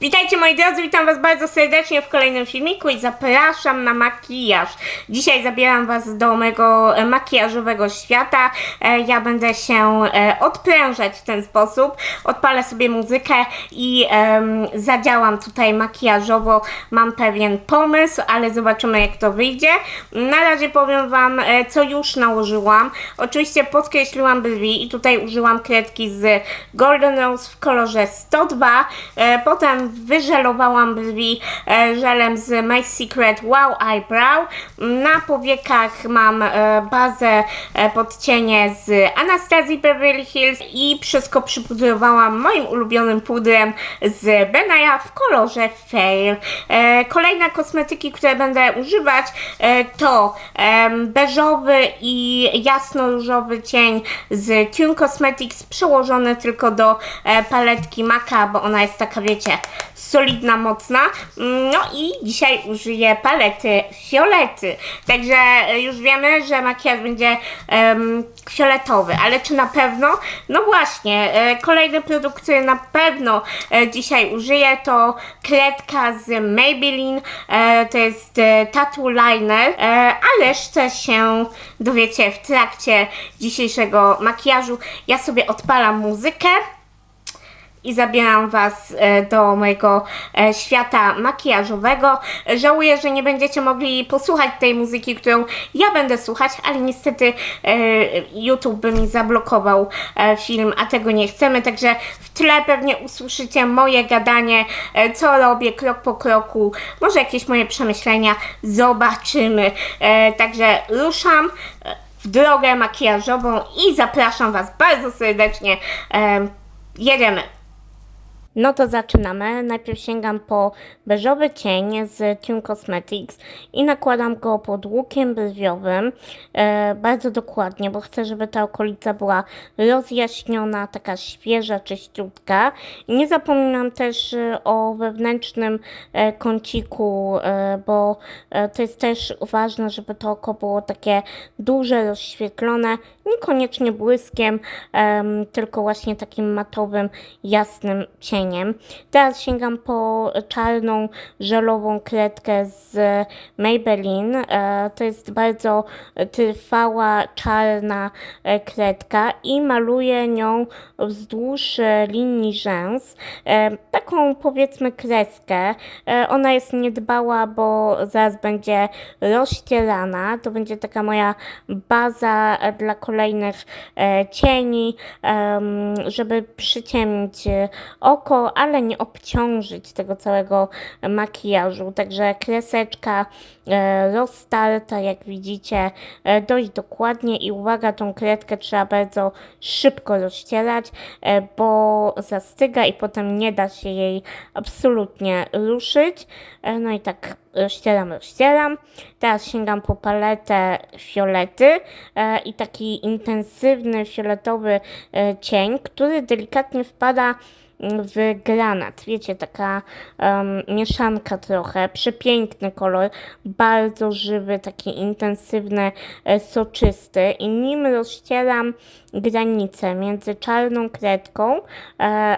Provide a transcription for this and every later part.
Witajcie moi drodzy, witam was bardzo serdecznie w kolejnym filmiku i zapraszam na makijaż. Dzisiaj zabieram was do mojego e, makijażowego świata. E, Ja będę się e, odprężać w ten sposób. Odpalę sobie muzykę i em, zadziałam tutaj makijażowo. Mam pewien pomysł, ale zobaczymy jak to wyjdzie. Na razie powiem wam, co już nałożyłam. Oczywiście podkreśliłam brwi i tutaj użyłam kredki z Golden Rose w kolorze 102. E, Potem wyżelowałam brwi e, żelem z My Secret Wow Eyebrow. Na powiekach mam e, bazę e, pod cienie z Anastazji Beverly Hills i wszystko przypudrowałam moim ulubionym pudrem z Benaya w kolorze Fair. Kolejne kosmetyki, które będę używać to beżowy i jasno-różowy cień z Tune Cosmetics przełożony tylko do paletki Maka, bo ona jest taka, wiecie, solidna, mocna. No i dzisiaj użyję palety fiolety. Także e, już wiemy, że makijaż będzie em, fioletowy, ale czy na pewno? No właśnie, e, kolejny produkt, który na pewno e, dzisiaj użyję to kredka z Maybelline. To jest tattoo liner, e, a resztę się dowiecie w trakcie dzisiejszego makijażu. Ja sobie odpalam muzykę i zabieram Was e, do mojego e, świata makijażowego. Żałuję, że nie będziecie mogli posłuchać tej muzyki, którą ja będę słuchać, ale niestety e, YouTube by mi zablokował film, a tego nie chcemy, także w tle pewnie usłyszycie moje gadanie, co robię krok po kroku, może jakieś moje przemyślenia, zobaczymy. Także ruszam w drogę makijażową i zapraszam Was bardzo serdecznie. Jedziemy. No to zaczynamy. Najpierw sięgam po beżowy cień z Tune Cosmetics i nakładam go pod łukiem brwiowym e, bardzo dokładnie, bo chcę, żeby ta okolica była rozjaśniona, taka świeża, czyściutka. Nie zapominam też e, o wewnętrznym e, kąciku, e, bo e, to jest też ważne, żeby to oko było takie duże, rozświetlone, niekoniecznie błyskiem, em, tylko właśnie takim matowym, jasnym cieniem. Teraz sięgam po czarną, żelową kredkę z Maybelline. E, to jest bardzo trwała, czarna e, kredka i maluję nią wzdłuż e, linii rzęs. E, taką powiedzmy kreskę. E, ona jest niedbała, bo zaraz będzie rozścierana. To będzie taka moja baza e, dla kolejnych e, cieni, żeby przyciemnić e, oko, ale nie obciążyć tego całego makijażu. Także kreseczka e, roztarta, jak widzicie, dość dokładnie i uwaga, tą kredkę trzeba bardzo szybko rozcierać, bo zastyga i potem nie da się jej absolutnie ruszyć. No i tak rozcieram, rozcieram. Teraz sięgam po paletę fiolety e, i taki intensywny fioletowy e, cień, który delikatnie wpada w granat. Wiecie, taka em, mieszanka trochę. Przepiękny kolor, bardzo żywy, taki intensywny, e, soczysty. I nim rozcieram granicę między czarną kredką, e,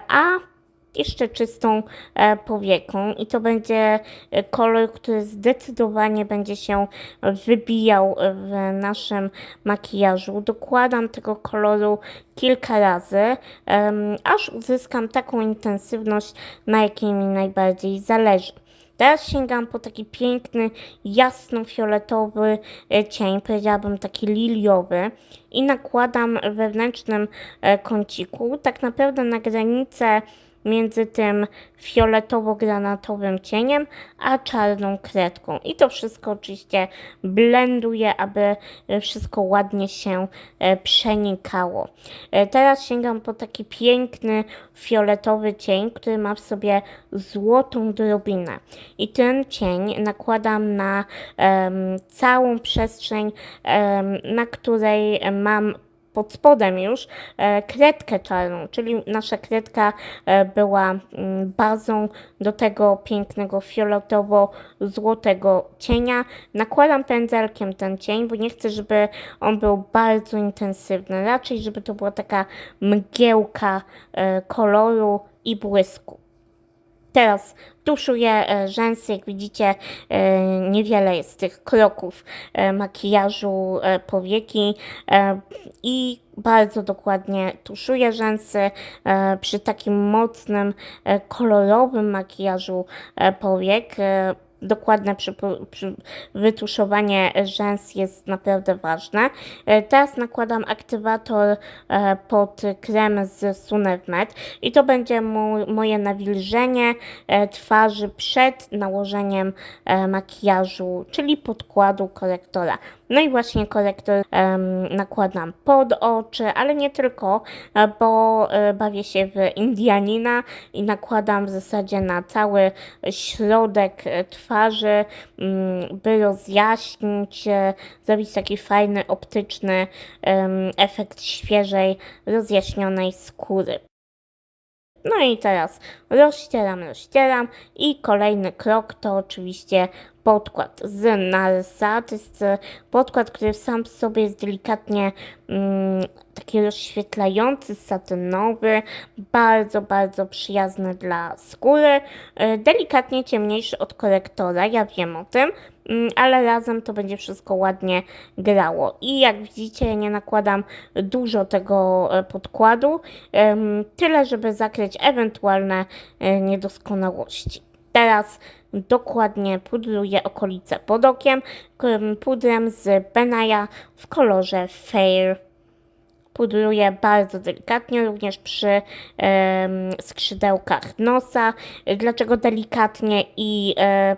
a jeszcze czystą e, powieką i to będzie e, kolor, który zdecydowanie będzie się wybijał w naszym makijażu. Dokładam tego koloru kilka razy, aż uzyskam taką intensywność, na jakiej mi najbardziej zależy. Teraz sięgam po taki piękny, jasno-fioletowy e, cień, powiedziałabym taki liliowy i nakładam wewnętrznym e, kąciku, tak naprawdę na granicę między tym fioletowo-granatowym cieniem, a czarną kredką. I to wszystko oczywiście blenduję, aby e, wszystko ładnie się e, przenikało. E, Teraz sięgam po taki piękny fioletowy cień, który ma w sobie złotą drobinę. I ten cień nakładam na em, całą przestrzeń, em, na której mam pod spodem już e, kredkę czarną, czyli nasza kredka e, była mm, bazą do tego pięknego fioletowo-złotego cienia. Nakładam pędzelkiem ten cień, bo nie chcę, żeby on był bardzo intensywny, raczej żeby to była taka mgiełka e, koloru i błysku. Teraz tuszuję e, rzęsy, jak widzicie e, niewiele jest tych kroków e, makijażu powieki i bardzo dokładnie tuszuję rzęsy przy takim mocnym, kolorowym makijażu powiek. Dokładne przypu- przy, wytuszowanie rzęs jest naprawdę ważne. E, Teraz nakładam aktywator e, pod krem z Sunev Med i to będzie moje nawilżenie e, twarzy przed nałożeniem makijażu, czyli podkładu korektora. No i właśnie korektor nakładam pod oczy, ale nie tylko, bo bawię się w Indianina i nakładam w zasadzie na cały środek e, twarzy, mm, by rozjaśnić, e, zrobić taki fajny, optyczny efekt świeżej, rozjaśnionej skóry. No i teraz rozścieram, rozścieram i kolejny krok to oczywiście podkład z Narsa. To jest e, podkład, który sam w sobie jest delikatnie mm, taki rozświetlający, satynowy, bardzo, bardzo przyjazny dla skóry, e, delikatnie ciemniejszy od korektora, ja wiem o tym, mm, ale razem to będzie wszystko ładnie grało. I jak widzicie, nie nakładam dużo tego e, podkładu, tyle, żeby zakryć ewentualne niedoskonałości. Teraz dokładnie pudruję okolice pod okiem pudrem z Benaya w kolorze Fair. Pudruję bardzo delikatnie, również przy skrzydełkach nosa. Dlaczego delikatnie i e,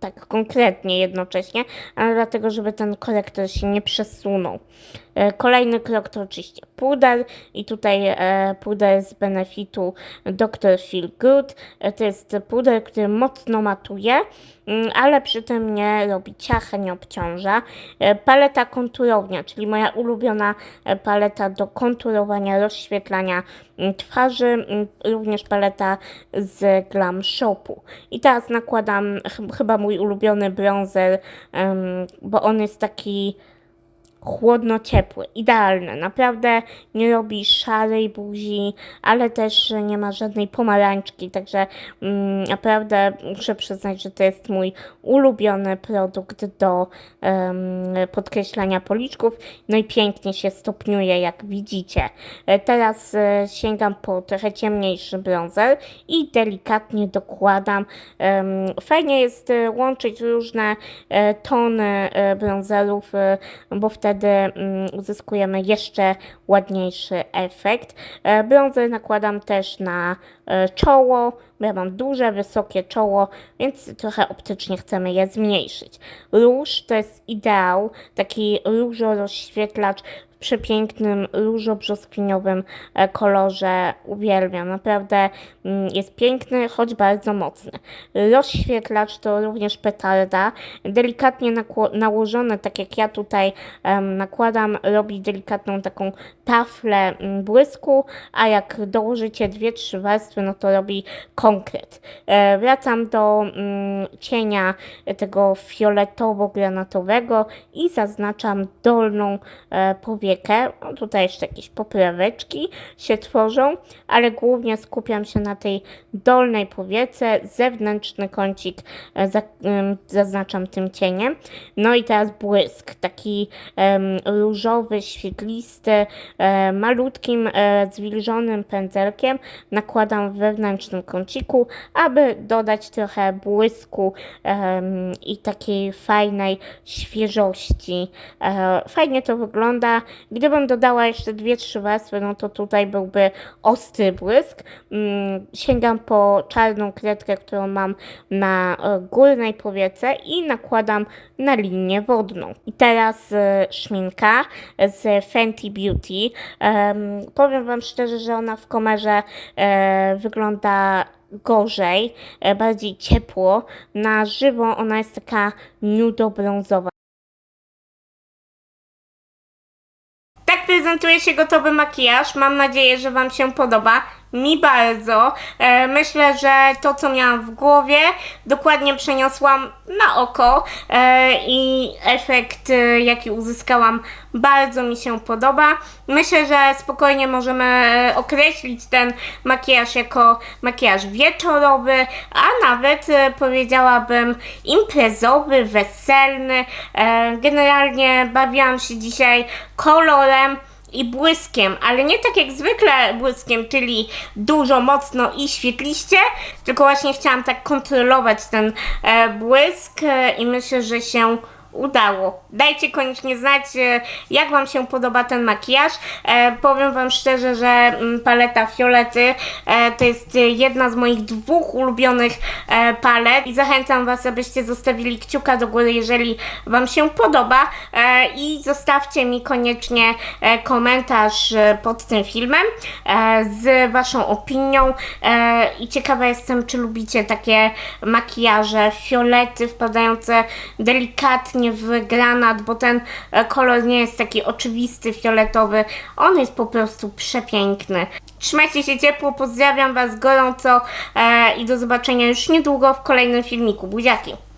tak konkretnie jednocześnie? Ale dlatego, żeby ten korektor się nie przesunął. E, Kolejny krok to oczywiście puder i tutaj e, puder z benefitu Dr. Feel Good. E, To jest puder, który mocno matuje, mm, ale przy tym nie robi ciacha, nie obciąża. Paleta konturownia, czyli moja ulubiona paleta do konturowania, rozświetlania mm, twarzy, mm, również paleta z Glam Shopu. I teraz nakładam ch- chyba mój ulubiony bronzer, bo on jest taki chłodno-ciepły, idealny. Naprawdę nie robi szarej buzi, ale też nie ma żadnej pomarańczki, także mm, naprawdę muszę przyznać, że to jest mój ulubiony produkt do em, podkreślania policzków. No i pięknie się stopniuje, jak widzicie. E, Teraz e, sięgam po trochę ciemniejszy bronzer i delikatnie dokładam. Em, Fajnie jest e, łączyć różne tony e, bronzerów, bo wtedy mm, uzyskujemy jeszcze ładniejszy efekt. E, Bronzer nakładam też na e, czoło, bo ja mam duże, wysokie czoło, więc trochę optycznie chcemy je zmniejszyć. Róż to jest ideał, taki różo-rozświetlacz przepięknym różo-brzoskwiniowym e, kolorze. Uwielbiam, naprawdę mm, jest piękny, choć bardzo mocny. Rozświetlacz to również petarda, delikatnie nałożone, tak jak ja tutaj nakładam, robi delikatną taką taflę mm, błysku, a jak dołożycie dwie, trzy warstwy, no to robi konkret. E, wracam do mm, cienia tego fioletowo-granatowego i zaznaczam dolną e, powiekę. No, tutaj jeszcze jakieś popraweczki się tworzą, ale głównie skupiam się na tej dolnej powiece, zewnętrzny kącik e, zaznaczam tym cieniem. No i teraz błysk, taki różowy, świetlisty, e, malutkim, e, zwilżonym pędzelkiem nakładam w wewnętrznym kąciku, aby dodać trochę błysku i takiej fajnej świeżości. Fajnie to wygląda. Gdybym dodała jeszcze dwie, trzy warstwy, no to tutaj byłby ostry błysk. Mm, sięgam po czarną kredkę, którą mam na e, górnej powiece i nakładam na linię wodną. I teraz e, szminka z Fenty Beauty. Em, powiem Wam szczerze, że ona w komerze e, wygląda gorzej, bardziej ciepło. Na żywo ona jest taka nudo-brązowa. Prezentuje się gotowy makijaż. Mam nadzieję, że Wam się podoba. mi bardzo. E, myślę, że to, co miałam w głowie, dokładnie przeniosłam na oko e, i efekt, e, jaki uzyskałam, bardzo mi się podoba. Myślę, że spokojnie możemy określić ten makijaż jako makijaż wieczorowy, a nawet powiedziałabym imprezowy, weselny. Generalnie bawiłam się dzisiaj kolorem i błyskiem, ale nie tak jak zwykle błyskiem, czyli dużo, mocno i świetliście, tylko właśnie chciałam tak kontrolować ten e, błysk e, i myślę, że się udało. Dajcie koniecznie znać, e, jak Wam się podoba ten makijaż. E, powiem Wam szczerze, że mm, paleta Fiolety e, to jest e, jedna z moich dwóch ulubionych e, palet i zachęcam Was, abyście zostawili kciuka do góry, jeżeli Wam się podoba e, i zostawcie mi koniecznie e, komentarz pod tym filmem e, z Waszą opinią e, i ciekawa jestem, czy lubicie takie makijaże, fiolety wpadające delikatnie w granat, bo ten e, kolor nie jest taki oczywisty, fioletowy, on jest po prostu przepiękny. Trzymajcie się ciepło, pozdrawiam Was gorąco e, i do zobaczenia już niedługo w kolejnym filmiku. Buziaki!